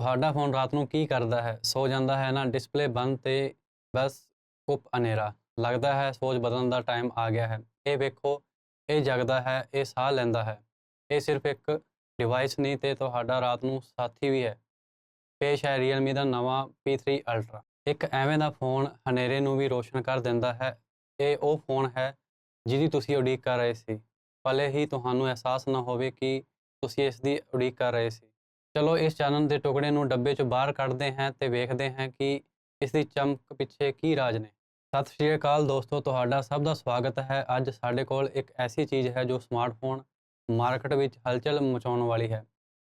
ਤੁਹਾਡਾ ਫੋਨ ਰਾਤ ਨੂੰ ਕੀ ਕਰਦਾ ਹੈ? ਸੋ ਜਾਂਦਾ ਹੈ ਨਾ ਡਿਸਪਲੇ ਬੰਦ ਤੇ ਬਸ ਕੁੱਪ ਹਨੇਰਾ। ਲੱਗਦਾ ਹੈ ਸੋਚ ਬਦਲਣ ਦਾ ਟਾਈਮ ਆ ਗਿਆ ਹੈ। ਇਹ ਵੇਖੋ, ਇਹ ਜਗਦਾ ਹੈ, ਇਹ ਸਾਹ ਲੈਂਦਾ ਹੈ। ਇਹ ਸਿਰਫ ਇੱਕ ਡਿਵਾਈਸ ਨਹੀਂ ਤੇ ਤੁਹਾਡਾ ਰਾਤ ਨੂੰ ਸਾਥੀ ਵੀ ਹੈ। ਪੇਸ਼ ਹੈ Realme ਦਾ ਨਵਾਂ P3 Ultra ਇੱਕ ਐਵੇਂ ਦਾ ਫੋਨ ਹਨੇਰੇ ਨੂੰ ਵੀ ਰੋਸ਼ਨ ਕਰ ਦਿੰਦਾ ਹੈ। ਇਹ ਉਹ ਫੋਨ ਹੈ ਜਿਹਦੀ ਤੁਸੀਂ ਉਡੀਕ ਕਰ ਰਹੇ ਸੀ। ਭਲੇ ਹੀ ਤੁਹਾਨੂੰ ਅਹਿਸਾਸ ਨਾ ਹੋਵੇ ਕਿ ਤੁਸੀਂ ਇਸ ਦੀ ਉਡੀਕ ਕਰ ਰਹੇ ਸੀ। ਚਲੋ, ਇਸ ਚਾਨਣ ਦੇ ਟੁਕੜੇ ਨੂੰ ਡੱਬੇ 'ਚੋਂ ਬਾਹਰ ਕੱਢਦੇ ਹਾਂ ਤੇ ਵੇਖਦੇ ਹਾਂ ਕਿ ਇਸ ਦੀ ਚਮਕ ਪਿੱਛੇ ਕੀ ਰਾਜ ਨੇ। ਸਤਿ ਸ਼੍ਰੀ ਅਕਾਲ ਦੋਸਤੋ, ਤੁਹਾਡਾ ਸਭ ਦਾ ਸਵਾਗਤ ਹੈ। ਅੱਜ ਸਾਡੇ ਕੋਲ ਇੱਕ ਐਸੀ ਚੀਜ਼ ਹੈ ਜੋ ਸਮਾਰਟਫੋਨ ਮਾਰਕੀਟ ਵਿੱਚ ਹਲਚਲ ਮਚਾਉਣ ਵਾਲੀ ਹੈ।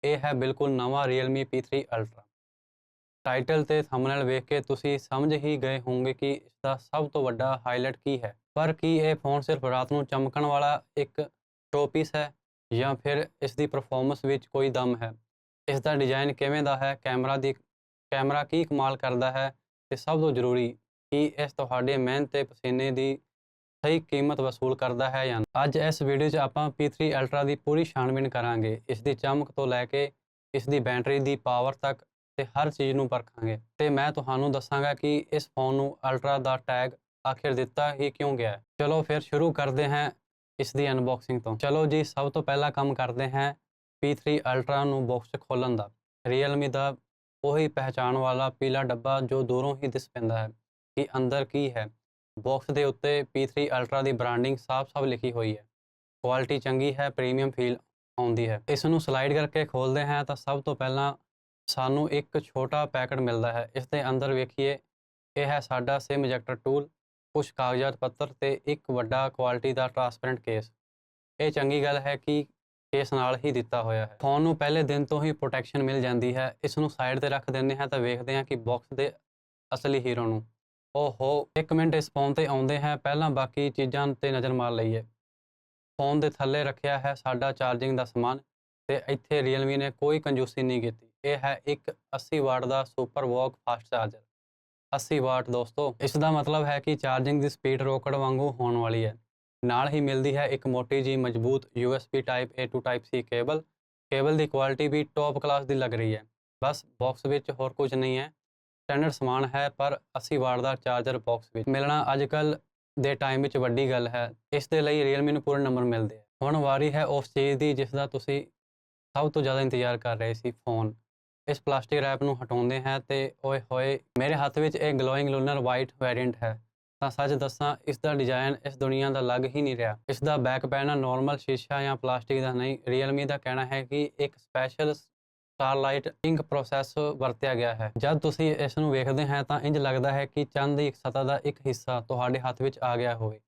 ਇਹ ਹੈ ਬਿਲਕੁਲ ਨਵਾਂ Realme P3 Ultra ਟਾਈਟਲ ਤੇ ਥੰਬਨੇਲ ਵੇਖ ਕੇ ਤੁਸੀਂ ਸਮਝ ਹੀ ਗਏ ਹੋਵੋਗੇ ਕਿ ਇਸ ਦਾ ਸਭ ਤੋਂ ਵੱਡਾ ਹਾਈਲਾਈਟ ਕੀ ਹੈ। ਪਰ ਕੀ ਇਹ ਫੋਨ ਸਿਰਫ ਰਾਤ ਨੂੰ ਚਮਕਣ ਵਾਲਾ ਇੱਕ ਸ਼ੋਪੀਸ ਹੈ ਜਾਂ ਫਿਰ ਇਸ ਦੀ ਪਰਫਾਰਮੈਂਸ ਵਿੱਚ ਕੋਈ ਦਮ ਹੈ? ਇਸ ਦਾ ਡਿਜ਼ਾਈਨ ਕਿਵੇਂ ਦਾ ਹੈ, ਕੈਮਰਾ ਦੀ, ਕੈਮਰਾ ਕੀ ਕਮਾਲ ਕਰਦਾ ਹੈ ਤੇ ਸਭ ਤੋਂ ਜ਼ਰੂਰੀ ਕਿ ਇਸ ਤੁਹਾਡੇ ਮਿਹਨਤ ਤੇ ਪਸੀਨੇ ਦੀ ਸਹੀ ਕੀਮਤ ਵਸੂਲ ਕਰਦਾ ਹੈ ਜਾਂ ਅੱਜ ਇਸ ਵੀਡੀਓ 'ਚ ਆਪਾਂ P3 Ultra ਦੀ ਪੂਰੀ ਛਾਣਬੀਣ ਕਰਾਂਗੇ। ਇਸ ਦੀ ਚਮਕ ਤੋਂ ਲੈ ਕੇ ਇਸ ਦੀ ਬੈਟਰੀ ਦੀ ਪਾਵਰ ਤੱਕ ਤੇ ਹਰ ਚੀਜ਼ ਨੂੰ ਪਰਖਾਂਗੇ। ਤੇ ਮੈਂ ਤੁਹਾਨੂੰ ਦੱਸਾਂਗਾ ਕਿ ਇਸ ਫੋਨ ਨੂੰ ਅਲਟਰਾ ਦਾ ਟੈਗ ਆਖਿਰ ਦਿੱਤਾ ਹੀ ਕਿਉਂ ਗਿਆ ਹੈ। ਚਲੋ ਫਿਰ ਸ਼ੁਰੂ ਕਰਦੇ ਹਾਂ ਇਸ ਦੀ ਅਨਬਾਕਸਿੰਗ ਤੋਂ। ਚਲੋ ਜੀ, ਸਭ ਤੋਂ ਪਹਿਲਾ ਕੰਮ ਕਰਦੇ ਹਾਂ P3 ਅਲਟਰਾ ਨੂੰ ਬਾਕਸ 'ਚ ਖੋਲਣ ਦਾ। Realme ਦਾ ਉਹੀ ਪਹਿਚਾਣ ਵਾਲਾ ਪੀਲਾ ਡੱਬਾ ਜੋ ਦੂਰੋਂ ਹੀ ਦਿਸ ਪੈਂਦਾ ਹੈ ਕਿ ਅੰਦਰ ਕੀ ਹੈ। ਬਾਕਸ ਦੇ ਉੱਤੇ P3 ਅਲਟਰਾ ਦੀ ਬ੍ਰਾਂਡਿੰਗ ਸਾਫ਼-ਸਾਫ਼ ਲਿਖੀ ਹੋਈ ਹੈ। ਕੁਆਲਿਟੀ ਚੰਗੀ ਹੈ ਪ੍ਰੀਮੀਅਮ ਫੀਲ ਆਉਂਦੀ ਹੈ। ਇਸ ਨੂੰ ਸਲਾਈਡ ਕਰਕੇ ਖੋਲਦੇ ਹਾਂ ਤਾਂ ਸਭ ਤੋਂ ਪਹਿਲਾਂ ਸਾਨੂੰ ਇੱਕ ਛੋਟਾ ਪੈਕਟ ਮਿਲਦਾ ਹੈ। ਇਸ ਦੇ ਅੰਦਰ ਵੇਖੀਏ, ਇਹ ਹੈ ਸਾਡਾ ਸਿਮ ਇਜੈਕਟਰ ਟੂਲ ਕੁਝ ਕਾਗਜ਼ਾਤ ਪੱਤਰ ਤੇ ਇੱਕ ਵੱਡਾ ਕੁਆਲਿਟੀ ਦਾ ਟਰਾਂਸਪੇਰੈਂਟ ਕੇਸ ਇਹ ਚੰਗੀ ਗੱਲ ਹੈ ਕਿ ਕੇਸ ਨਾਲ ਹੀ ਦਿੱਤਾ ਹੋਇਆ ਹੈ। ਫੋਨ ਨੂੰ ਪਹਿਲੇ ਦਿਨ ਤੋਂ ਹੀ ਪ੍ਰੋਟੈਕਸ਼ਨ ਮਿਲ ਜਾਂਦੀ ਹੈ। ਇਸ ਨੂੰ ਸਾਈਡ ਤੇ ਰੱਖ ਦਿੰਦੇ ਹਾਂ ਤਾਂ ਵੇਖਦੇ ਹਾਂ ਕਿ ਬਾਕਸ ਦੇ ਅਸਲੀ ਹੀਰੋ ਨੂੰ। ਓਹੋ, ਇੱਕ ਮਿੰਟ ਇਸ ਫੋਨ ਤੇ ਆਉਂਦੇ ਹਾਂ। ਪਹਿਲਾਂ ਬਾਕੀ ਚੀਜ਼ਾਂ ਤੇ ਨਜ਼ਰ ਮਾਰ ਲਈਏ। ਫੋਨ ਦੇ ਥੱਲੇ ਰੱਖਿਆ ਹੈ ਸਾਡਾ ਚਾਰਜਿੰਗ ਦਾ ਸਮਾਨ ਤੇ ਇੱਥੇ Realme ਨੇ ਕੋਈ ਕੰਜੂਸੀ ਨਹੀਂ ਕੀਤੀ। ਇਹ ਹੈ ਇੱਕ 80 ਵਾਟ ਦਾ super VOOC fast charger 80 watt ਦੋਸਤੋ ਇਸ ਦਾ ਮਤਲਬ ਹੈ ਕਿ ਚਾਰਜਿੰਗ ਦੀ ਸਪੀਡ ਰੋਕਟ ਵਾਂਗੂ ਹੋਣ ਵਾਲੀ ਹੈ। ਨਾਲ ਹੀ ਮਿਲਦੀ ਹੈ ਇੱਕ ਮੋਟੀ ਜੀ ਮਜ਼ਬੂਤ USB type A to type C cable. Cable the quality ਵੀ ਟੌਪ ਕਲਾਸ ਦੀ ਲੱਗ ਰਹੀ ਹੈ। ਬਸ ਬਾਕਸ ਵਿੱਚ ਹੋਰ ਕੁਝ ਨਹੀਂ ਹੈ। ਸਟੈਂਡਰਡ ਸਮਾਨ ਹੈ, ਪਰ 80 ਵਾਟ ਦਾ ਚਾਰਜਰ ਬਾਕਸ ਵਿੱਚ। ਮਿਲਣਾ ਅੱਜਕੱਲ ਦੇ ਟਾਈਮ ਵਿੱਚ ਵੱਡੀ ਗੱਲ ਹੈ। ਇਸ ਦੇ ਲਈ Realme ਨੂੰ ਪੂਰੇ ਨੰਬਰ ਮਿਲਦੇ ਆ। ਹੁਣ ਵਾਰੀ ਹੈ ਉਸ ਚੀਜ਼ ਦੀ ਜਿਸ ਦਾ ਤੁਸੀਂ ਸਭ ਤੋਂ ਜ਼ਿਆਦਾ ਇੰਤਜ਼ਾਰ ਕਰ ਰਹੇ ਸੀ ਫੋਨ ਇਸ ਪਲਾਸਟਿਕ ਰੈਪ ਨੂੰ ਹਟਾਉਂਦੇ ਹਾਂ ਤੇ ਓਏ ਹੋਏ, ਮੇਰੇ ਹੱਥ ਵਿੱਚ ਇਹ ਗਲੋਇੰਗ ਲੂਨਰ ਵਾਈਟ ਵੇਰੀਐਂਟ ਹੈ। ਤਾਂ ਸੱਚ ਦੱਸਾਂ, ਇਸ ਦਾ ਡਿਜ਼ਾਈਨ ਇਸ ਦੁਨੀਆ ਦਾ ਲੱਗ ਹੀ ਨਹੀਂ ਰਿਹਾ। ਇਸ ਦਾ ਬੈਕ ਪੈਨਲ ਨਾਰਮਲ ਸ਼ੀਸ਼ਾ ਜਾਂ ਪਲਾਸਟਿਕ ਦਾ ਨਹੀਂ। Realme ਦਾ ਕਹਿਣਾ ਹੈ ਕਿ ਇੱਕ ਸਪੈਸ਼ਲ ਸਟਾਰਲਾਈਟ ਇੰਕ ਪ੍ਰੋਸੈਸ ਵਰਤਿਆ ਗਿਆ ਹੈ। ਜਦ ਤੁਸੀਂ ਇਸ ਨੂੰ ਵੇਖਦੇ ਹਾਂ ਤਾਂ ਇੰਜ ਲੱਗਦਾ ਹੈ ਕਿ ਚੰਦ ਦੀ ਇੱਕ ਸਤਹ ਦਾ ਇੱਕ ਹਿੱਸਾ ਤੁਹਾਡੇ ਹੱਥ ਵਿੱਚ ਆ ਗਿਆ ਹੋਵੇ।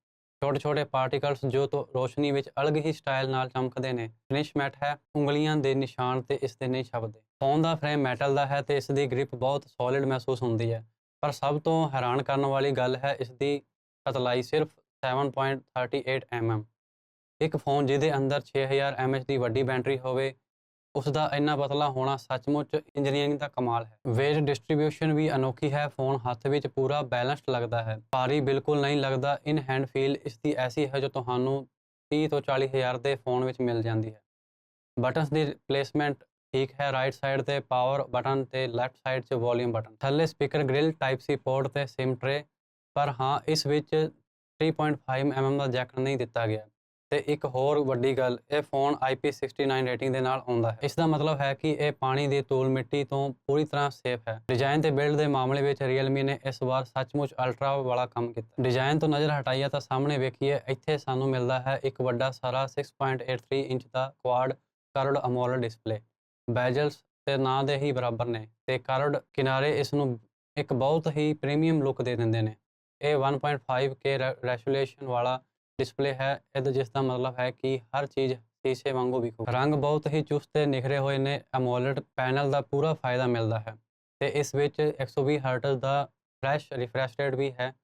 ਛੋਟੇ ਛੋਟੇ ਪਾਰਟੀਕਲਸ ਜੋ ਤੋਂ ਰੋਸ਼ਨੀ ਵਿੱਚ ਅਲੱਗ ਹੀ ਸਟਾਈਲ ਨਾਲ ਚਮਕਦੇ ਨੇ ਫਿਨਿਸ਼ ਮੈਟ ਹੈ, ਉਂਗਲੀਆਂ ਦੇ ਨਿਸ਼ਾਨ ਤੇ ਇਸ ਦੇ ਨਹੀਂ ਛਪਦੇ। ਫੋਨ ਦਾ ਫਰੇਮ ਮੈਟਲ ਦਾ ਹੈ ਤੇ ਇਸ ਦੀ ਗ੍ਰਿਪ ਬਹੁਤ ਸੋਲਿਡ ਮਹਿਸੂਸ ਹੁੰਦੀ ਹੈ। ਪਰ ਸਭ ਤੋਂ ਹੈਰਾਨ ਕਰਨ ਵਾਲੀ ਗੱਲ ਹੈ ਇਸ ਦੀ ਪਤਲਾਈ ਸਿਰਫ 7.38 mm ਇੱਕ ਫੋਨ ਜਿਹਦੇ ਅੰਦਰ 6000 mAh ਦੀ ਵੱਡੀ ਬੈਟਰੀ ਹੋਵੇ ਉਸ ਦਾ ਇੰਨਾ ਪਤਲਾ ਹੋਣਾ ਸੱਚਮੁੱਚ ਇੰਜੀਨੀਅਰਿੰਗ ਦਾ ਕਮਾਲ ਹੈ। ਵੇਟ ਡਿਸਟ੍ਰੀਬਿਊਸ਼ਨ ਵੀ ਅਨੋਖੀ ਹੈ ਫੋਨ ਹੱਥ ਵਿੱਚ ਪੂਰਾ ਬੈਲੈਂਸਡ ਲੱਗਦਾ ਹੈ। ਭਾਰੀ ਬਿਲਕੁਲ ਨਹੀਂ ਲੱਗਦਾ ਇਨ ਹੈਂਡ ਫੀਲ ਇਸ ਦੀ ਐਸੀ ਹੈ ਜੋ ਤੁਹਾਨੂੰ 30 ਤੋਂ 40 ਹਜ਼ਾਰ ਦੇ ਫੋਨ ਵਿੱਚ ਮਿਲ ਜਾਂਦੀ ਹੈ। ਬਟਨਸ ਦੀ ਪਲੇਸਮੈਂਟ ਠੀਕ ਹੈ ਰਾਈਟ ਸਾਈਡ ਤੇ ਪਾਵਰ ਬਟਨ ਤੇ ਲੈਫਟ ਸਾਈਡ 'ਚ ਵੋਲਿਊਮ ਬਟਨ ਥੱਲੇ speaker grill type C port ਤੇ ਸਿਮ ਟਰੇ ਪਰ ਹਾਂ, ਇਸ ਵਿੱਚ 3.5 mm ਦਾ ਜੈਕ ਨਹੀਂ ਦਿੱਤਾ ਗਿਆ। ਤੇ ਇੱਕ ਹੋਰ ਵੱਡੀ ਗੱਲ, ਇਹ ਫੋਨ IP69 ਰੇਟਿੰਗ ਦੇ ਨਾਲ ਆਉਂਦਾ ਹੈ। ਇਸ ਦਾ ਮਤਲਬ ਹੈ ਕਿ ਇਹ ਪਾਣੀ ਦੀ ਧੂਲ ਮਿੱਟੀ ਤੋਂ ਪੂਰੀ ਤਰ੍ਹਾਂ ਸੇਫ ਹੈ। ਡਿਜ਼ਾਈਨ ਤੇ ਬਿਲਡ ਦੇ ਮਾਮਲੇ ਵਿੱਚ Realme ਨੇ ਇਸ ਵਾਰ ਸੱਚਮੁੱਚ ਅਲਟਰਾ ਵਾਲਾ ਕੰਮ ਕੀਤਾ। ਡਿਜ਼ਾਈਨ ਤੋਂ ਨਜ਼ਰ ਹਟਾਈਏ ਤਾਂ ਸਾਹਮਣੇ ਵੇਖੀਏ, ਇੱਥੇ ਸਾਨੂੰ ਮਿਲਦਾ ਹੈ ਇੱਕ ਵੱਡਾ ਸਾਰਾ 6.83 ਇੰਚ ਦਾ quad curved AMOLED display bezels ਤੇ ਨਾਂ ਦੇ ਹੀ ਬਰਾਬਰ ਨੇ ਤੇ ਕਰਵਡ ਕਿਨਾਰੇ ਇਸ ਨੂੰ ਇੱਕ ਬਹੁਤ ਹੀ ਪ੍ਰੀਮੀਅਮ ਲੁੱਕ ਦੇ ਦਿੰਦੇ ਨੇ। ਇਹ 1.5K ਰੈਜ਼ੋਲੂਸ਼ਨ ਵਾਲਾ ਡਿਸਪਲੇ ਹੈ। ਇਹਦਾ ਜਿਸ ਦਾ ਮਤਲਬ ਹੈ ਕਿ ਹਰ ਚੀਜ਼ ਸ਼ੀਸ਼ੇ ਵਾਂਗੂ ਵਿਖੂ। ਰੰਗ ਬਹੁਤ ਹੀ ਚੁਸਤ ਤੇ ਨਿਖਰੇ ਹੋਏ ਨੇ। ਐਮੋਲਡ ਪੈਨਲ ਦਾ ਪੂਰਾ ਫਾਇਦਾ ਮਿਲਦਾ ਹੈ। ਤੇ ਇਸ ਵਿੱਚ 120 ਹਰਟਜ਼ ਦਾ ਫਰੈਸ਼ ਰਿਫਰੈਸ਼ ਰੇਟ ਵੀ ਹੈ।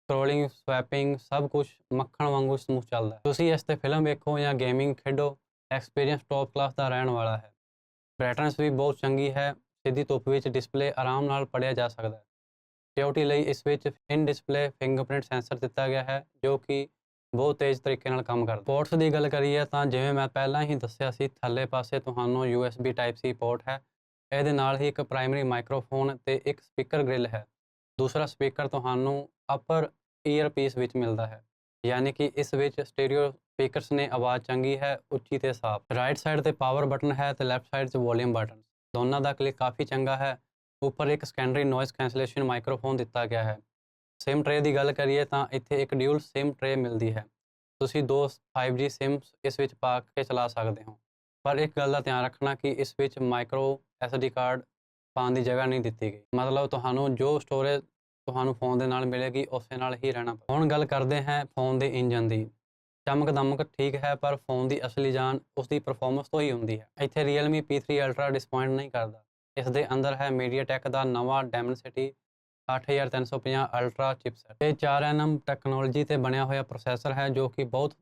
ਸਕਰੋਲਿੰਗ ਸਵੈਪਿੰਗ ਸਭ ਕੁਝ ਮੱਖਣ ਵਾਂਗੂ ਸਮੂਥ ਚੱਲਦਾ ਹੈ। ਤੁਸੀਂ ਇਸ ਤੇ ਫਿਲਮ ਵੇਖੋ ਜਾਂ ਗੇਮਿੰਗ ਖੇਡੋ। ਐਕਸਪੀਰੀਅੰਸ ਟੌਪ ਕਲਾਸ ਦਾ ਰਹਿਣ ਵਾਲਾ ਹੈ। ਬ੍ਰਾਈਟਨੈਸ ਵੀ ਬਹੁਤ ਚੰਗੀ ਹੈ, ਸਿੱਧੀ ਧੁੱਪ ਵਿੱਚ ਡਿਸਪਲੇ ਆਰਾਮ ਨਾਲ ਪੜਿਆ ਜਾ ਸਕਦਾ ਹੈ। ਸਿਕਿਉਰਿਟੀ ਲਈ ਇਸ ਵਿੱਚ ਇਨ ਡਿਸਪਲੇ ਫਿੰਗਰਪ੍ਰਿੰਟ ਸੈਂਸਰ ਦਿੱਤਾ ਗਿਆ ਹੈ, ਜੋ ਕਿ ਬਹੁਤ ਤੇਜ਼ ਤਰੀਕੇ ਨਾਲ ਕੰਮ ਕਰਦਾ ਪੋਰਟਸ ਦੀ ਗੱਲ ਕਰੀਏ ਤਾਂ ਜਿਵੇਂ ਮੈਂ ਪਹਿਲਾਂ ਹੀ ਦੱਸਿਆ ਸੀ, ਥੱਲੇ ਪਾਸੇ ਤੁਹਾਨੂੰ USB Type C ਪੋਰਟ ਹੈ, ਇਹਦੇ ਨਾਲ ਹੀ ਇੱਕ ਪ੍ਰਾਇਮਰੀ ਮਾਈਕ੍ਰੋਫੋਨ ਤੇ ਇੱਕ ਸਪੀਕਰ ਗ੍ਰਿਲ ਹੈ। ਦੂਸਰਾ ਸਪੀਕਰ ਤੁਹਾਨੂੰ ਅਪਰ ਈਅਰਪੀਸ ਵਿੱਚ ਮਿਲਦਾ ਹੈ, ਯਾਨੀ ਕਿ ਇਸ ਵਿੱਚ ਸਟੇਰੀਓ ਸਪੀਕਰਸ ਨੇ ਆਵਾਜ਼ ਚੰਗੀ ਹੈ, ਉੱਚੀ ਤੇ ਸਾਫ਼। ਰਾਈਟ ਸਾਈਡ ਤੇ ਪਾਵਰ ਬਟਨ ਹੈ ਤੇ ਲੈਫਟ ਸਾਈਡ 'ਤੇ ਵੋਲੀਅਮ ਬਟਨ ਦੋਨਾਂ ਦਾ ਕਲਿੱਕ ਕਾਫੀ ਚੰਗਾ ਹੈ। ਉੱਪਰ ਇੱਕ ਸੈਕੰਡਰੀ ਨੋਇਸ ਕੈਂਸਲੇਸ਼ਨ ਮਾਈਕ੍ਰੋਫੋਨ ਦਿੱਤਾ ਗਿਆ ਹੈ। ਸਿਮ ਟਰੇ ਦੀ ਗੱਲ ਕਰੀਏ ਤਾਂ ਇੱਥੇ ਇੱਕ ਡਿਊਲ ਸਿਮ ਟਰੇ ਮਿਲਦੀ ਹੈ। ਤੁਸੀਂ ਦੋ 5G ਸਿਮਸ ਇਸ ਵਿੱਚ ਪਾ ਕੇ ਚਲਾ ਸਕਦੇ ਹੋ। ਪਰ ਇੱਕ ਗੱਲ ਦਾ ਧਿਆਨ ਰੱਖਣਾ ਕਿ ਇਸ ਵਿੱਚ ਮਾਈਕਰੋ SD ਕਾਰਡ ਪਾਉਣ ਦੀ ਜਗ੍ਹਾ ਨਹੀਂ ਦਿੱਤੀ ਗਈ। ਮਤਲਬ ਤੁਹਾਨੂੰ ਜੋ ਸਟੋਰੇਜ ਤੁਹਾਨੂੰ ਫੋਨ ਦੇ ਨਾਲ ਮਿਲੇਗੀ, ਉਸੇ ਨਾਲ ਹੀ ਰਹਿਣਾ ਹੁਣ ਗੱਲ ਕਰਦੇ ਹਾਂ ਫੋਨ ਦੇ ਇੰਜਨ ਦੀ। ਚਮਕ ਦਮਕ ਠੀਕ ਹੈ, ਪਰ ਫੋਨ ਦੀ ਅਸਲੀ ਜਾਨ ਉਸ ਦੀ ਪਰਫਾਰਮੈਂਸ ਤੋਂ ਹੀ ਹੁੰਦੀ ਹੈ। ਇੱਥੇ Realme P3 Ultra ਡਿਸਪਾਇੰਟ ਨਹੀਂ ਕਰਦਾ। ਇਸ ਦੇ ਅੰਦਰ ਹੈ MediaTek ਦਾ ਨਵਾਂ Dimensity 8350 ਅਲਟਰਾ ਚਿਪਸੈਟ ਇਹ 4nm ਟੈਕਨੋਲੋਜੀ ਤੇ ਬਣਿਆ ਹੋਇਆ ਪ੍ਰੋਸੈਸਰ ਹੈ, ਜੋ ਕਿ ਬਹੁਤ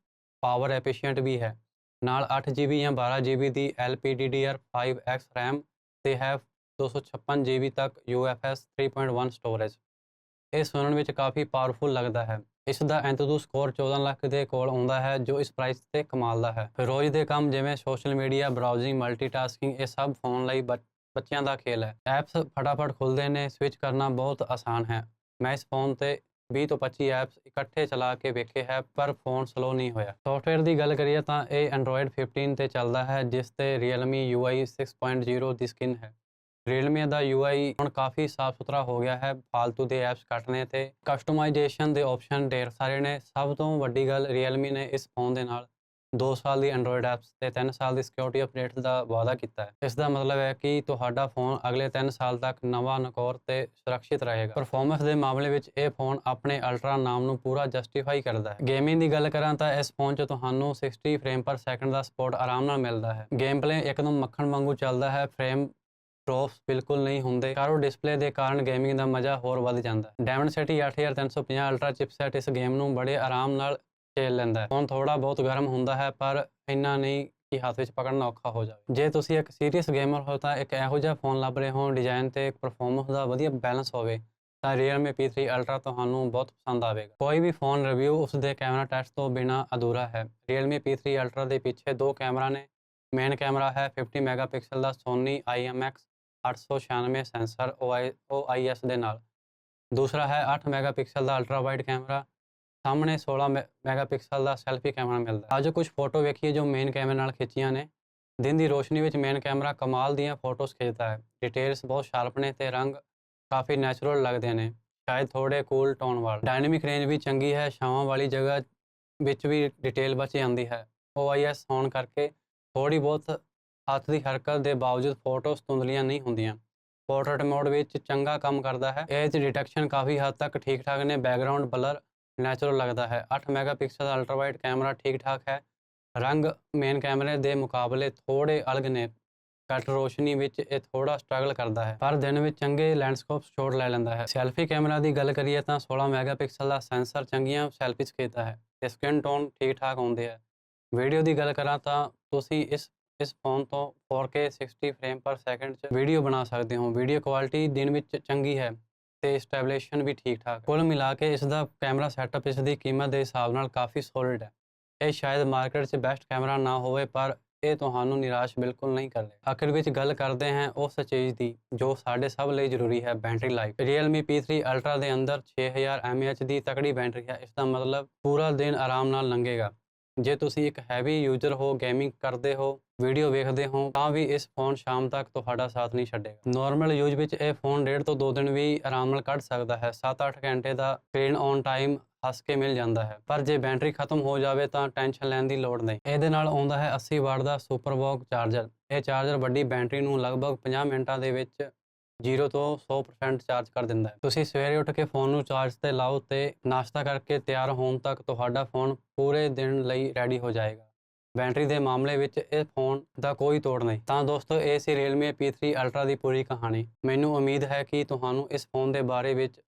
ਪਾਵਰ ਐਫੀਸ਼ੀਐਂਟ ਵੀ ਹੈ। ਨਾਲ 8GB ਜਾਂ 12GB ਦੀ LPDDR5X RAM ਤੇ ਹੈ 256GB ਤੱਕ UFS 3.1 ਸਟੋਰੇਜ ਇਹ ਸੁਣਨ ਵਿੱਚ ਕਾਫੀ ਪਾਵਰਫੁਲ ਲੱਗਦਾ ਹੈ। ਇਸ ਦਾ ਐਂਤਦੂ ਸਕੋਰ 14 ਲੱਖ ਦੇ ਕੋਲ ਆਉਂਦਾ ਹੈ, ਜੋ ਇਸ ਪ੍ਰਾਈਸ ਤੇ ਕਮਾਲ ਦਾ ਹੈ। ਰੋਜ਼ ਦੇ ਕੰਮ ਜਿਵੇਂ ਸੋਸ਼ਲ ਮੀਡੀਆ ਬਰਾਊਜ਼ਿੰਗ ਮਲਟੀਟਾਸਕਿੰਗ ਇਹ ਸਭ ਫੋਨ ਲਈ ਬ- ਬੱਚਿਆਂ ਦਾ ਖੇਲ ਹੈ। ਐਪਸ ਫਟਾਫਟ ਖੁੱਲਦੇ ਨੇ ਸਵਿਚ ਕਰਨਾ ਬਹੁਤ ਆਸਾਨ ਹੈ। ਮੈਂ ਇਸ ਫੋਨ ਤੇ 20 ਤੋਂ 25 ਐਪਸ ਇਕੱਠੇ ਚਲਾ ਕੇ ਵੇਖੇ ਹੈ, ਪਰ ਫੋਨ ਸਲੋ ਨਹੀਂ ਹੋਇਆ। ਸੌਫਟਵੇਅਰ ਦੀ ਗੱਲ ਕਰੀਏ ਤਾਂ ਇਹ Android 15 ਤੇ ਚੱਲਦਾ ਹੈ, ਜਿਸ ਤੇ Realme UI 6.0 ਦੀ ਸਕਿਨ ਹੈ। Realme ਦਾ UI ਹੁਣ ਕਾਫੀ ਸਾਫ਼ ਸੁਥਰਾ ਹੋ ਗਿਆ ਹੈ ਫालतू ਦੇ ਐਪਸ ਕੱਟਣੇ ਤੇ ਕਸਟਮਾਈਜੇਸ਼ਨ ਦੇ ਆਪਸ਼ਨ ਢੇਰ ਸਾਰੇ ਨੇ। ਸਭ ਤੋਂ ਵੱਡੀ ਗੱਲ Realme ਨੇ ਇਸ ਫੋਨ ਦੇ ਨਾਲ 2 ਸਾਲ ਦੀ Android ਐਪਸ ਤੇ 3 ਸਾਲ ਦੀ ਸਿਕਿਉਰਿਟੀ ਅਪਡੇਟ ਦਾ ਵਾਅਦਾ ਕੀਤਾ ਹੈ। ਇਸ ਦਾ ਮਤਲਬ ਹੈ ਕਿ ਤੁਹਾਡਾ ਫੋਨ ਅਗਲੇ 3 ਸਾਲ ਤੱਕ ਨਵਾਂ, ਨਕੌਰ ਤੇ ਸੁਰੱਖਿਅਤ ਰਹੇਗਾ। ਪਰਫਾਰਮੈਂਸ ਦੇ ਮਾਮਲੇ ਵਿੱਚ ਇਹ ਫੋਨ ਆਪਣੇ ਅਲਟਰਾ ਨਾਮ ਨੂੰ ਪੂਰਾ ਜਸਟੀਫਾਈ ਕਰਦਾ ਹੈ। ਗੇਮਿੰਗ ਦੀ ਗੱਲ ਕਰਾਂ ਤਾਂ ਇਸ ਫੋਨ 'ਚ ਤੁਹਾਨੂੰ 60 ਫਰੇਮ ਪਰ ਸੈਕਿੰਡ ਦਾ ਸਪੋਰਟ ਆਰਾਮ ਨਾਲ ਮਿਲਦਾ ਹੈ। ਗੇਮ ਪਲੇ ਇੱਕਦਮ ਮੱਖਣ ਵਾਂਗੂ ਚੱਲਦਾ ਹੈ ਫਰੇਮ ਡ੍ਰੌਪਸ ਬਿਲਕੁਲ ਨਹੀਂ ਹੁੰਦੇ। ਕਾਰੋ ਡਿਸਪਲੇ ਦੇ ਕਾਰਨ ਗੇਮਿੰਗ ਦਾ ਮਜ਼ਾ ਹੋਰ ਵੱਧ ਜਾਂਦਾ ਹੈ। Dimensity 8350 ਅਲਟਰਾ ਚਿਪਸੈਟ ਇਸ ਗੇਮ ਨੂੰ ਬੜੇ ਆਰਾਮ ਨਾਲ ਝੇਲ ਲੈਂਦਾ ਹੈ। ਫੋਨ ਥੋੜਾ ਬਹੁਤ ਗਰਮ ਹੁੰਦਾ ਹੈ, ਪਰ ਇੰਨਾ ਨਹੀਂ ਕਿ ਹੱਥ ਵਿੱਚ ਪਕੜਨਾ ਔਖਾ ਹੋ ਜਾਵੇ। ਜੇ ਤੁਸੀਂ ਇੱਕ ਸੀਰੀਅਸ ਗੇਮਰ ਹੋ, ਤਾਂ ਇੱਕ ਇਹੋ ਜਿਹਾ ਫੋਨ ਲੱਭ ਰਹੇ ਹੋ ਡਿਜ਼ਾਈਨ ਤੇ ਪਰਫਾਰਮੈਂਸ ਦਾ ਵਧੀਆ ਬੈਲੈਂਸ ਹੋਵੇ, ਤਾਂ Realme P3 Ultra ਤੁਹਾਨੂੰ ਬਹੁਤ ਪਸੰਦ ਆਵੇਗਾ। ਕੋਈ ਵੀ ਫੋਨ ਰਿਵਿਊ ਉਸ ਦੇ ਕੈਮਰਾ ਟੈਸਟ ਤੋਂ ਬਿਨਾ ਅਧੂਰਾ ਹੈ। Realme P3 Ultra ਦੇ ਪਿੱਛੇ ਦੋ ਕੈਮਰਾ ਨੇ। ਮੇਨ ਕੈਮਰਾ ਹੈ 50 ਮੈਗਾਪਿਕਸਲ ਦਾ Sony IMX 896 ਸੈਂਸਰ OIS ਦੇ ਨਾਲ। ਦੂਸਰਾ ਹੈ 8 ਮੈਗਾਪਿਕਸਲ ਦਾ ਅਲਟਰਾ ਵਾਈਡ ਕੈਮਰਾ। ਸਾਹਮਣੇ 16 ਮੈ- ਮੈਗਾਪਿਕਸਲ ਦਾ ਸੈਲਫੀ ਕੈਮਰਾ ਮਿਲਦਾ ਅੱਜ ਕੁਝ ਫੋਟੋ ਵੇਖੀਏ ਜੋ ਮੇਨ ਕੈਮਰੇ ਨਾਲ ਖਿੱਚੀਆਂ ਨੇ। ਦਿਨ ਦੀ ਰੋਸ਼ਨੀ ਵਿੱਚ ਮੇਨ ਕੈਮਰਾ ਕਮਾਲ ਦੀਆਂ ਫੋਟੋਜ਼ ਖਿੱਚਦਾ ਹੈ। ਡਿਟੇਲਸ ਬਹੁਤ ਸ਼ਾਰਪ ਨੇ ਤੇ ਰੰਗ ਕਾਫੀ ਨੈਚੁਰਲ ਲੱਗਦੇ ਨੇ। ਸ਼ਾਇਦ ਥੋੜੇ ਕੂਲ ਟੋਨ ਵਾਲੇ। ਡਾਇਨਾਮਿਕ ਰੇਂਜ ਵੀ ਚੰਗੀ ਹੈ। ਛਾਵਾਂ ਵਾਲੀ ਜਗ੍ਹਾ ਵਿੱਚ ਵੀ ਡਿਟੇਲ ਬਚ ਜਾਂਦੀ ਹੈ। OIS ਹੋਣ ਕਰਕੇ ਥੋੜੀ ਬਹੁਤ ਹੱਥ ਦੀ ਹਰਕਤ ਦੇ ਬਾਵਜੂਦ ਫੋਟੋਸ ਧੁੰਦਲੀਆਂ ਨਹੀਂ ਹੁੰਦੀਆਂ। ਪੋਰਟਰੇਟ ਮੋਡ ਵਿੱਚ ਚੰਗਾ ਕੰਮ ਕਰਦਾ ਹੈ। ਇਹ ਚ ਡਿਟੈਕਸ਼ਨ ਕਾਫੀ ਹੱਦ ਤੱਕ ਠੀਕ ਠਾਕ ਨੇ। ਬੈਕਗ੍ਰਾਉਂਡ ਬਲਰ ਨੈਚੁਰਲ ਲੱਗਦਾ ਹੈ। 8 ਮੈਗਾਪਿਕਸਲ ਦਾ ਕੈਮਰਾ ਠੀਕ ਠਾਕ ਹੈ। ਰੰਗ ਮੇਨ ਕੈਮਰੇ ਦੇ ਮੁਕਾਬਲੇ ਥੋੜੇ ਅਲੱਗ ਨੇ। ਘੱਟ ਰੋਸ਼ਨੀ ਵਿੱਚ ਇਹ ਥੋੜਾ ਸਟਰਗਲ ਕਰਦਾ ਹੈ। ਪਰ ਦਿਨ ਵਿੱਚ ਚੰਗੇ ਲੈਂਡਸਕੇਪ ਸ਼ਾਟ ਲੈ ਲੈਂਦਾ ਹੈ। ਸੈਲਫੀ ਕੈਮਰਾ ਦੀ ਗੱਲ ਕਰੀਏ ਤਾਂ 16 ਮੈਗਾਪਿਕਸਲ ਦਾ ਸੈਂਸਰ ਚੰਗੀਆਂ ਸੈਲਫੀਜ਼ ਖਿੱਚਦਾ ਹੈ ਤੇ ਸਕਿਨ ਟੋਨ ਠੀਕ ਠਾਕ ਹੁੰਦੇ ਹੈ। ਵੀਡੀਓ ਦੀ ਗੱਲ ਕਰਾਂ ਤਾਂ ਤੁਸੀਂ ਇਸ ਇਸ ਫੋਨ ਤੋਂ 4K 60 ਫਰੇਮ ਪਰ ਸੈਕਿੰਡ 'ਚ ਵੀਡੀਓ ਬਣਾ ਸਕਦੇ ਹੋ। ਵੀਡੀਓ ਕੁਆਲਿਟੀ ਦਿਨ ਵਿੱਚ ਚੰਗੀ ਹੈ ਤੇ ਸਟੈਬਿਲਾਈਜੇਸ਼ਨ ਵੀ ਠੀਕ ਠਾਕ। ਕੁੱਲ ਮਿਲਾ ਕੇ ਇਸ ਦਾ ਕੈਮਰਾ ਸੈਟਅਪ ਇਸ ਦੀ ਕੀਮਤ ਦੇ ਹਿਸਾਬ ਨਾਲ ਕਾਫੀ ਸੋਲਿਡ ਹੈ। ਇਹ ਸ਼ਾਇਦ ਮਾਰਕੀਟ 'ਚ ਬੈਸਟ ਕੈਮਰਾ ਨਾ ਹੋਵੇ, ਪਰ ਇਹ ਤੁਹਾਨੂੰ ਨਿਰਾਸ਼ ਬਿਲਕੁਲ ਨਹੀਂ ਕਰੇਗਾ। ਆਖਿਰ ਵਿੱਚ ਗੱਲ ਕਰਦੇ ਹਾਂ ਉਸ ਚੀਜ਼ ਦੀ ਜੋ ਸਾਡੇ ਸਭ ਲਈ ਜ਼ਰੂਰੀ ਹੈ battery life Realme P3 Ultra ਦੇ ਅੰਦਰ 6000 mAh ਦੀ ਤਕੜੀ ਬੈਟਰੀ ਹੈ। ਇਸ ਦਾ ਮਤਲਬ ਪੂਰਾ ਦਿਨ ਆਰਾਮ ਨਾਲ ਲੰਘੇਗਾ। ਜੇ ਤੁਸੀਂ ਇੱਕ ਹੈਵੀ ਯੂਜ਼ਰ ਹੋ ਗੇਮਿੰਗ ਕਰਦੇ ਹੋ ਵੀਡੀਓ ਵੇਖਦੇ ਹੋ, ਤਾਂ ਵੀ ਇਸ ਫੋਨ ਸ਼ਾਮ ਤੱਕ ਤੁਹਾਡਾ ਸਾਥ ਨਹੀਂ ਛੱਡੇਗਾ। ਨਾਰਮਲ ਯੂਜ਼ ਵਿੱਚ ਇਹ ਫੋਨ ਡੇਢ ਤੋਂ 2 ਦਿਨ ਵੀ ਆਰਾਮ ਨਾਲ ਕੱਢ ਸਕਦਾ ਹੈ। 7-8 ਘੰਟੇ ਦਾ ਸਕਰੀਨ ਔਨ ਟਾਈਮ ਹੱਸ ਕੇ ਮਿਲ ਜਾਂਦਾ ਹੈ। ਪਰ ਜੇ ਬੈਟਰੀ ਖਤਮ ਹੋ ਜਾਵੇ ਤਾਂ ਟੈਨਸ਼ਨ ਲੈਣ ਦੀ ਲੋੜ ਨਹੀਂ। ਇਹਦੇ ਨਾਲ ਆਉਂਦਾ ਹੈ 80 ਵਾਟ ਦਾ ਸੁਪਰ ਵੌਕ ਚਾਰਜਰ ਇਹ ਚਾਰਜਰ ਵੱਡੀ ਬੈਟਰੀ ਨੂੰ ਲਗਭਗ 50 ਮਿੰਟਾਂ ਦੇ ਵਿੱਚ 0 ਤੋਂ 100% ਚਾਰਜ ਕਰ ਦਿੰਦਾ ਹੈ। ਤੁਸੀਂ ਸਵੇਰੇ ਉੱਠ ਕੇ ਫੋਨ ਨੂੰ ਚਾਰਜ ਤੇ ਲਾਓ ਤੇ ਨਾਸ਼ਤਾ ਕਰਕੇ ਤਿਆਰ ਹੋਣ ਤੱਕ ਤੁਹਾਡਾ ਫੋਨ ਪੂਰੇ ਦਿਨ ਲਈ ਰੈਡੀ ਹੋ ਜਾਏਗਾ। ਬੈਟਰੀ ਦੇ ਮਾਮਲੇ ਵਿੱਚ ਇਹ ਫੋਨ ਦਾ ਕੋਈ ਤੋੜ ਨਹੀਂ। ਤਾਂ ਦੋਸਤੋ, ਇਹ ਸੀ Realme P3 Ultra ਦੀ ਪੂਰੀ ਕਹਾਣੀ। ਮੈਨੂੰ ਉਮੀਦ ਹੈ ਕਿ ਤੁਹਾਨੂੰ ਇਸ ਫੋਨ ਦੇ ਬਾਰੇ ਵਿੱਚ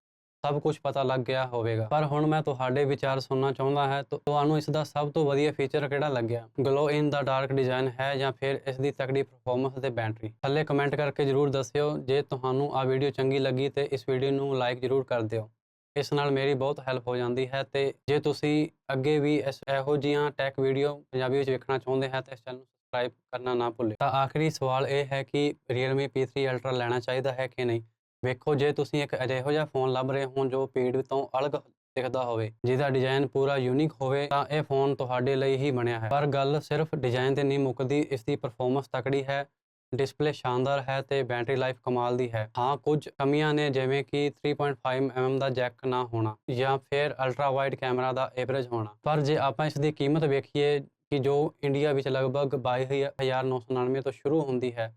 ਸਭ ਕੁਝ ਪਤਾ ਲੱਗ ਗਿਆ ਹੋਵੇਗਾ। ਪਰ ਹੁਣ ਮੈਂ ਤੁਹਾਡੇ ਵਿਚਾਰ ਸੁਣਨਾ ਚਾਹੁੰਦਾ ਹਾਂ, ਤੁ- ਤੁਹਾਨੂੰ ਇਸ ਦਾ ਸਭ ਤੋਂ ਵਧੀਆ ਫੀਚਰ ਕਿਹੜਾ ਲੱਗਿਆ? ਗਲੋ ਇਨ ਦਾ ਡਾਰਕ ਡਿਜ਼ਾਈਨ ਹੈ ਜਾਂ ਫਿਰ ਇਸ ਦੀ ਤਕੜੀ ਪਰਫਾਰਮੈਂਸ ਤੇ ਬੈਟਰੀ ਥੱਲੇ ਕਮੈਂਟ ਕਰਕੇ ਜਰੂਰ ਦੱਸਿਓ, ਜੇ ਤੁਹਾਨੂੰ ਆ ਵੀਡੀਓ ਚੰਗੀ ਲੱਗੀ ਤੇ ਇਸ ਵੀਡੀਓ ਨੂੰ ਲਾਈਕ ਜਰੂਰ ਕਰ ਦਿਓ। ਇਸ ਨਾਲ ਮੇਰੀ ਬਹੁਤ ਹੈਲਪ ਹੋ ਜਾਂਦੀ ਹੈ ਤੇ ਜੇ ਤੁਸੀਂ ਅੱਗੇ ਵੀ ਇਸ ਇਹੋ ਜਿਹੀਆਂ ਟੈਕ ਵੀਡੀਓ ਪੰਜਾਬੀ ਵਿੱਚ ਵੇਖਣਾ ਚਾਹੁੰਦੇ ਹੋ ਤਾਂ ਇਸ ਚੈਨਲ ਨੂੰ ਸਬਸਕ੍ਰਾਈਬ ਕਰਨਾ ਨਾ ਭੁੱਲੇ, ਤਾਂ ਆਖਰੀ ਸਵਾਲ ਇਹ ਹੈ ਕਿ Realme P3 Ultra ਲੈਣਾ ਚਾਹੀਦਾ ਹੈ ਕਿ ਨਹੀਂ? ਵੇਖੋ, ਜੇ ਤੁਸੀਂ ਇੱਕ ਅਜਿਹੋ ਜਿਹਾ ਫੋਨ ਲੱਭ ਰਹੇ ਹੋ ਜੋ ਭੀੜ ਤੋਂ ਅਲੱਗ ਦਿਖਦਾ ਹੋਵੇ, ਜਿਹਦਾ ਡਿਜ਼ਾਈਨ ਪੂਰਾ ਯੂਨੀਕ ਹੋਵੇ, ਤਾਂ ਇਹ ਫੋਨ ਤੁਹਾਡੇ ਲਈ ਹੀ ਬਣਿਆ ਹੈ। ਪਰ ਗੱਲ ਸਿਰਫ ਡਿਜ਼ਾਈਨ ਤੇ ਨਹੀਂ ਮੁੱਕਦੀ, ਇਸ ਦੀ ਪਰਫਾਰਮੈਂਸ ਤਕੜੀ ਹੈ ਡਿਸਪਲੇ ਸ਼ਾਨਦਾਰ ਹੈ ਤੇ ਬੈਟਰੀ ਲਾਈਫ ਕਮਾਲ ਦੀ ਹੈ। ਹਾਂ, ਕੁਝ ਕਮੀਆਂ ਨੇ ਜਿਵੇਂ ਕਿ 3.5 mm ਦਾ ਜੈਕ ਨਾ ਹੋਣਾ ਜਾਂ ਫਿਰ ਅਲਟਰਾ ਵਾਈਡ ਕੈਮਰਾ ਦਾ ਐਵਰੇਜ ਹੋਣਾ। ਪਰ ਜੇ ਆਪਾਂ ਇਸ ਦੀ ਕੀਮਤ ਵੇਖੀਏ ਕਿ ਜੋ ਇੰਡੀਆ ਵਿੱਚ ਲਗਭਗ 22999 ਤੋਂ ਸ਼ੁਰੂ ਹੁੰਦੀ ਹੈ,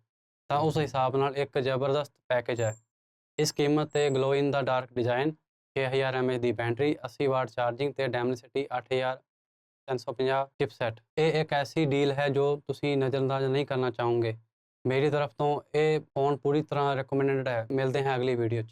ਤਾਂ ਉਸ ਹਿਸਾਬ ਨਾਲ ਇੱਕ ਜ਼ਬਰਦਸਤ ਪੈਕੇਜ ਹੈ। ਇਸ ਕੀਮਤ ਤੇ glow in the dark design 6000 mAh ਦੀ ਬੈਟਰੀ 80 ਵਾਟ ਚਾਰਜਿੰਗ ਤੇ ਡੈਮਨਸਿਟੀ 8350 ਚਿਪਸੈਟ। ਇਹ ਇੱਕ ਐਸੀ ਡੀਲ ਹੈ ਜੋ ਤੁਸੀਂ ਨਜ਼ਰਅੰਦਾਜ਼ ਨਹੀਂ ਕਰਨਾ ਚਾਹੋਗੇ। ਮੇਰੀ ਤਰਫ ਤੋਂ ਇਹ ਫੋਨ ਪੂਰੀ ਤਰ੍ਹਾਂ ਰეკਮੈਂਡਡ ਹੈ। ਮਿਲਦੇ ਹਾਂ ਅਗਲੀ ਵੀਡੀਓ 'ਚ।